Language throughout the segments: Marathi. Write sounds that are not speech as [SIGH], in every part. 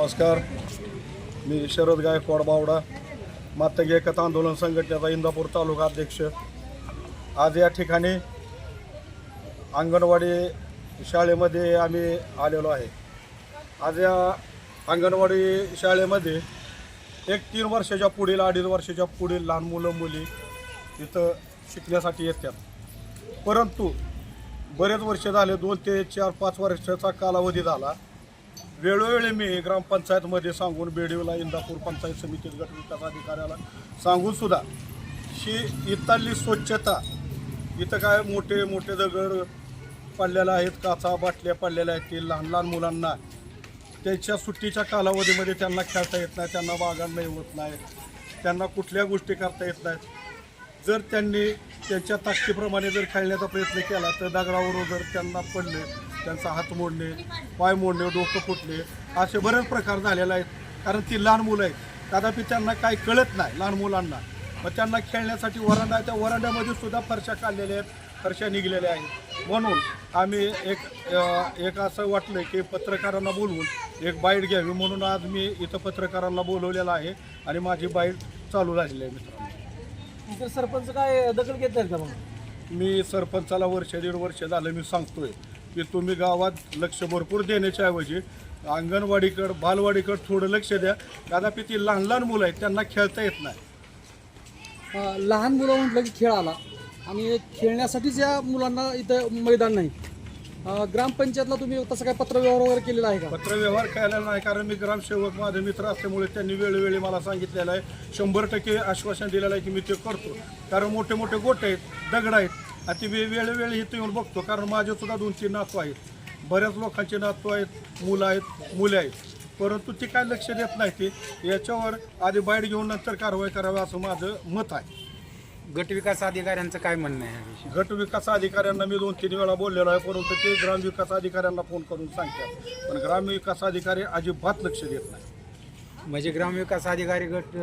नमस्कार. मी शरद गायकवाड बावडा. मातंगी एकता आंदोलन संघटनेचा इंदापूर तालुका अध्यक्ष. आज या ठिकाणी अंगणवाडी शाळेमध्ये आम्ही आलेलो आहे. आज या अंगणवाडी शाळेमध्ये एक तीन वर्षाच्या पुढील अडीच वर्षाच्या पुढील लहान मुलं मुली इथं शिकण्यासाठी येतात. परंतु बरेच वर्ष झाले दोन ते चार पाच वर्षाचा कालावधी झाला. वेळोवेळी मी ग्रामपंचायतमध्ये सांगून बेडीवला इंदापूर पंचायत समितीत गट विकास अधिकाऱ्याला सांगून सुद्धा ही इथली स्वच्छता इथं काय मोठे मोठे दगड पडलेले आहेत काचा बाटल्या पडलेल्या आहेत ते लहान लहान मुलांना त्याच्या सुट्टीच्या कालावधीमध्ये त्यांना खेळता येत नाही त्यांना बागांना होत नाही त्यांना कुठल्या गोष्टी करता येत नाहीत. जर त्यांनी त्यांच्या ताकदीप्रमाणे जर खेळण्याचा प्रयत्न केला तर दगडावर जर त्यांना पडले त्यांचा हात मोडणे पाय मोडणे डोकं फुटणे असे बरेच प्रकार झालेले आहेत. कारण ती लहान मुलं आहेत. कदापि त्यांना काही कळत नाही लहान मुलांना. मग त्यांना खेळण्यासाठी वरांडा आहे त्या वरांड्यामध्ये सुद्धा फरशा काढलेल्या आहेत फरशा निघलेल्या आहेत. म्हणून आम्ही एक एक असं वाटलं की पत्रकारांना बोलवून एक बाईट घ्यावी. म्हणून आज मी इथं पत्रकारांना बोलवलेलं आहे आणि माझी बाईट चालू झालेली आहे मित्रांनो. इतर सरपंच काय दखल घेत नाहीत का मग? मी सरपंचाला वर्ष दीड वर्ष झालं मी सांगतोय. की तुम्ही गावात लक्ष भरपूर देण्याच्या ऐवजी अंगणवाडीकडं बालवाडीकडं थोडं लक्ष द्या. कदापि ती लहान लहान मुलं आहेत त्यांना खेळता येत नाही. अं, लहान मुलं म्हटलं की खेळ आला. आणि खेळण्यासाठीच या मुलांना इथं मैदान नाही. अं, ग्रामपंचायतला तुम्ही तसं काय पत्रव्यवहार वगैरे केलेला आहे का? पत्रव्यवहार केलेला नाही कारण मी ग्रामसेवक माझे मित्र असल्यामुळे त्यांनी वेळोवेळी मला सांगितलेलं आहे. शंभर टक्के आश्वासन दिलेलं आहे की मी ते करतो. कारण मोठे मोठे गोटे आहेत दगड आहेत. आणि ते वे- वेळोवेळी इथं येऊन बघतो कारण माझे सुद्धा दोन तीन नातू आहेत. बऱ्याच लोकांचे नातू आहेत मुलं आहेत मुले आहेत. परंतु ते काय लक्ष देत नाही ते. याच्यावर आधी बाईट घेऊन नंतर कारवाई करावी असं माझं मत आहे. गट विकास अधिकाऱ्यांचं काय म्हणणं आहे याविषयी? गट विकास अधिकाऱ्यांना मी दोन तीन वेळा बोललेलो आहे परंतु ते ग्रामविकास अधिकाऱ्यांना फोन करून सांगतात. पण ग्रामविकास अधिकारी अजिबात लक्ष देत नाही. म्हणजे ग्रामविकास अधिकारी गट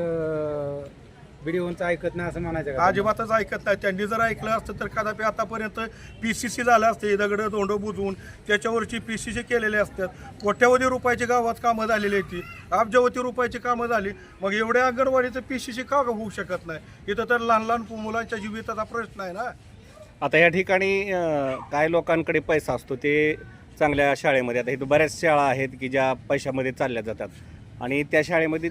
व्हिडिओचं ऐकत नाही असं म्हणायचं का? अजिबातच ऐकत नाही. त्यांनी जर ऐकलं असतं तर कदापि आतापर्यंत पी सी सी झालं असते दगडं तोंड बुजवून त्याच्यावरची पी सी सी केलेले असतात कोट्यावधी रुपयाची गावात कामं झालेली आहेत ती. अब्जावधी रुपयाची कामं झाली. मग एवढ्या अंगणवाडीचं पी सी सी का होऊ शकत नाही? इथं तर लहान लहान मुलांच्या जीविताचा प्रश्न आहे ना. आता या ठिकाणी काय लोकांकडे पैसा असतो ते चांगल्या शाळेमध्ये आता इथं बऱ्याच शाळा आहेत की ज्या पैशामध्ये चालल्या जातात. आणि त्या शाळेमध्ये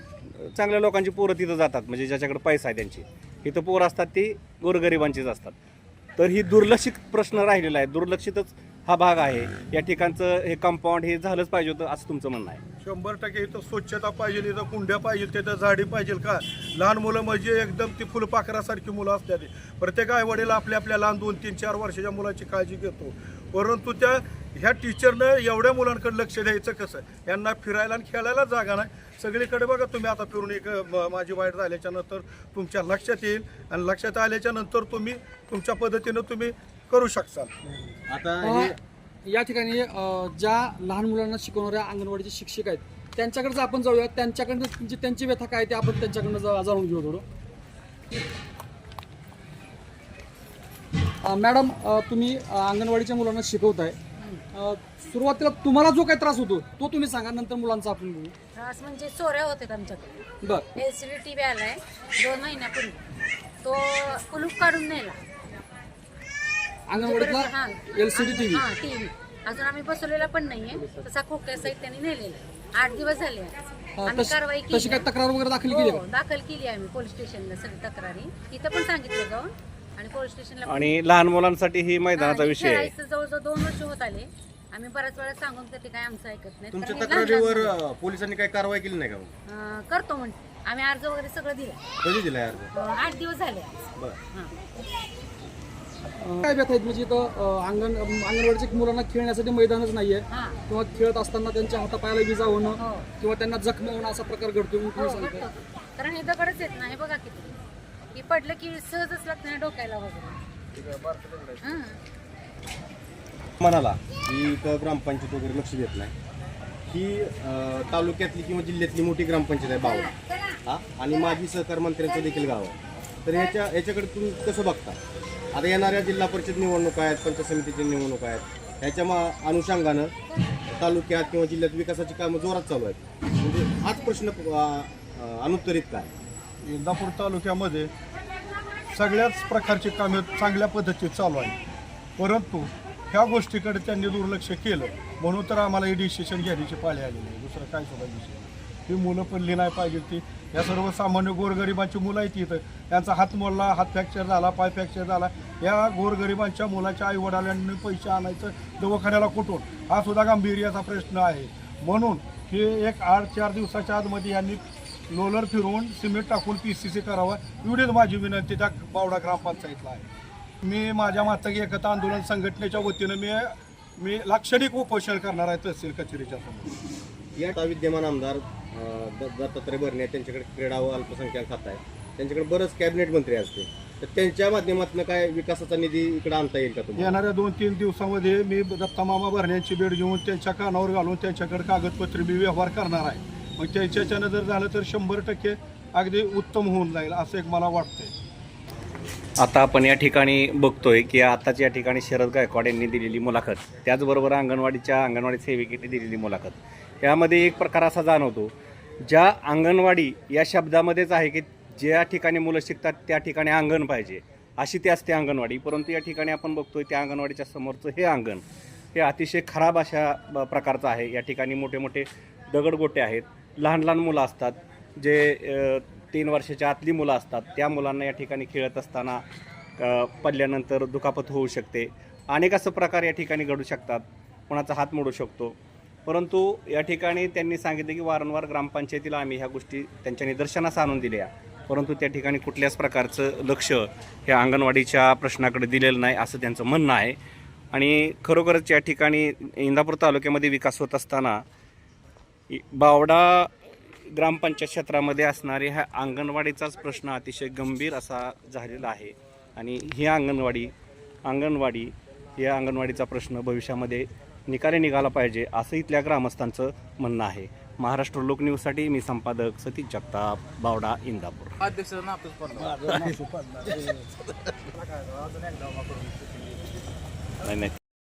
चांगल्या लोकांची पोरं तिथं जातात म्हणजे ज्याच्याकडे पैसा आहे त्यांची. इथं पोरं असतात ती गोरगरिबांचीच असतात. तर ही दुर्लक्षित प्रश्न राहिलेला आहे. दुर्लक्षितच हा भाग आहे. या ठिकाणचं हे कंपाऊंड हे झालंच पाहिजे होतं असं तुमचं म्हणणं आहे. शंभर टक्के इथं स्वच्छता पाहिजे इथं कुंड्या पाहिजे तिथं झाडी पाहिजे का? लहान मुलं म्हणजे एकदम ती फुलपाखरासारखी मुलं असतात. प्रत्येक आई वडील आपल्या आपल्या लहान दोन तीन चार वर्षाच्या मुलाची काळजी घेतो. परंतु त्या ह्या टीचरनं एवढ्या मुलांकडे लक्ष द्यायचं कसं? यांना फिरायला आणि खेळायला जागा नाही. सगळीकडे बघा तुम्ही आता फिरून एक माझी वाईट झाल्याच्यानंतर तुमच्या लक्षात येईल आणि लक्षात आल्याच्यानंतर तुम्ही तुमच्या पद्धतीनं तुम्ही करू शकता अं, या ठिकाणी ज्या लहान मुलांना शिकवणाऱ्या अंगणवाडीचे शिक्षक आहेत त्यांच्याकडे आपण जाऊया त्यांच्याकडनं जी त्यांची व्यथा काय ते आपण त्यांच्याकडनं जा- जाणून घेऊ थोडं. मॅडम तुम्ही अंगणवाडीच्या मुलांना शिकवताय. अं, सुरुवातीला तुम्हाला जो काही त्रास होतो तो तुम्ही सांगा नंतर मुलांचा आपण बघू. त्रास म्हणजे चोऱ्या होतात आमच्याकडे. बर. L C D T V आलाय दोन महिन्यापूर्वी. तो कुलूप काढून नेला. अंगणवाडीतला हा. L C D T V TV अजून आम्ही बसवलेला पण नाहीये. तसा खोक्या सहित त्यांनी नेलेला आहे. आठ दिवस झाले आम्ही कारवाई तशी केली. तक्रार वगैरे दाखल केली हो, दाखल केली आम्ही पोलीस स्टेशनला सगळी तक्रारी. इथं पण सांगितलं जाऊन आणि पोलीस स्टेशनला पण- आणि लहान मुलांसाठी ही हा, मैदानाचा विषय आहे. खेळायचं जवळजवळ दोन वर्ष होत आले. आम्ही बऱ्याच वेळा सांगून तर ते काय आमचं ऐकत नाही तुमच्या हे लहान तक्रारीवर. अ, पोलिसांनी काही कारवाई केली नाही का मग? अं, करतो म्हणते आम्ही अर्ज वगैरे सगळं दिलं. कधी दिलाय अर्ज? अं, आठ दिवस झाले. बरं. हां. काय व्यथा आहेत? म्हणजे इथं अं, अंगण अंगणवाडीच्या मुलांना खेळण्यासाठी मैदानच नाहीये. हां. किंवा खेळत असताना त्यांच्या हातापायाला विजा होणं हो. किंवा त्यांना जखमी होणं असा प्रकार घडतो हो तुम्ही सांगताय. घडतो. कारण हे दगडच येत नाही बघा किती. की पडलं की सहजच लागतं ना डोक्याला वगैरे. हां. म्हणाला की इथं ग्रामपंचायत वगैरे लक्ष देत नाही. ही तालुक्यातली किंवा जिल्ह्यातली मोठी ग्रामपंचायत आहे बावडा हा? आणि माजी सहकार मंत्र्यांचं देखील गाव आहे. तर ह्याच्या ह्याच्याकडे तुम्ही कसं बघता? आता येणाऱ्या जिल्हा परिषद निवडणुका आहेत पंचायत समितीची निवडणुका आहेत. ह्याच्या मा अनुषंगानं तालुक्यात किंवा जिल्ह्यात विकासाची कामं जोरात चालू आहेत. म्हणजे हाच प्रश्न अ, अनुत्तरित काय? इंदापूर तालुक्यामध्ये सगळ्याच प्रकारची कामे चांगल्या पद्धतीत चालू आहे परंतु ह्या गोष्टीकडे त्यांनी दुर्लक्ष केलं. म्हणून तर आम्हाला ही डिसिशन घेण्याची पाळी आलेली आहे. दुसरं काय सुद्धा ही मुलं पडली नाही पाहिजे ती. या सर्वसामान्य गोरगरिबांची मुलं आहेत इथं. त्यांचा हात मोडला हात फ्रॅक्चर झाला पाय फ्रॅक्चर झाला. या गोरगरिबांच्या मुलाच्या आईवडिलांनी पैसे आणायचं दवाखान्याला कुठून? हा सुद्धा गांभीर्याचा प्रश्न आहे. म्हणून हे एक आठ चार दिवसाच्या आतमध्ये यांनी लोलर फिरवून सिमेंट टाकून पी सी सी करावं. एवढीच माझी विनंती त्या बावडा ग्रामपंचायतला आहे. मी माझ्या मातक एकता आंदोलन संघटनेच्या वतीनं मी मी लाक्षणिक उपोषण करणार आहे तहसील कचेरीच्या समोर. या विद्यमान आमदार दत्तात्रय भरणे त्यांच्याकडे क्रीडा व अल्पसंख्याक खातं आहे त्यांच्याकडे बरंच कॅबिनेट मंत्री असते. तर त्यांच्या माध्यमातून काय विकासाचा निधी इकडे आणता येईल का तुम्हाला? येणाऱ्या दोन तीन दिवसामध्ये मी दत्ता मामा भरण्यांची भेट घेऊन त्यांच्या कानावर घालून त्यांच्याकडे कागदपत्र मी व्यवहार करणार आहे. मग त्यांच्याच्यानं जर झालं तर शंभर टक्के अगदी उत्तम होऊन जाईल असं एक मला वाटतंय. आता आपण या ठिकाणी बघतोय की आताच या ठिकाणी शरद गायकवाड यांनी दिलेली मुलाखत त्याचबरोबर अंगणवाडीच्या अंगणवाडी सेविकेने दिलेली मुलाखत. यामध्ये एक प्रकार असा जाणवतो ज्या अंगणवाडी या शब्दामध्येच आहे की ज्या ठिकाणी मुलं शिकतात त्या ठिकाणी अंगण पाहिजे. अशी ती असते अंगणवाडी परंतु या ठिकाणी आपण बघतोय त्या अंगणवाडीच्या समोरचं हे अंगण हे अतिशय खराब अशा ब- प्रकारचं आहे. या ठिकाणी मोठे मोठे दगडगोटे आहेत. लहान लहान मुलं असतात जे तीन वर्षाच्या आतली मुलं असतात त्या मुलांना या ठिकाणी खेळत असताना पडल्यानंतर दुखापत होऊ शकते. अनेक असं प्रकार या ठिकाणी घडू शकतात. कोणाचा हात मोडू शकतो. परंतु या ठिकाणी त्यांनी सांगितले की वारंवार ग्रामपंचायतीला आम्ही ह्या गोष्टी त्यांच्या निदर्शनास आणून दिल्या. परंतु त्या ठिकाणी कुठल्याच प्रकारचं लक्ष हे अंगणवाडीच्या प्रश्नाकडे दिलेलं नाही असं त्यांचं म्हणणं आहे. आणि खरोखरच या ठिकाणी इंदापूर तालुक्यामध्ये विकास होत असताना बावडा ग्रामपंचायत क्षेत्रामध्ये असणारे ह्या अंगणवाडीचाच प्रश्न अतिशय गंभीर असा झालेला आहे. आणि ही अंगणवाडी अंगणवाडी या अंगणवाडीचा प्रश्न भविष्यामध्ये निकाली निघाला पाहिजे असं इथल्या ग्रामस्थांचं म्हणणं आहे. महाराष्ट्र लोक न्यूजसाठी मी संपादक सतीश जगताप बावडा इंदापूर. [LAUGHS] नाही नाही.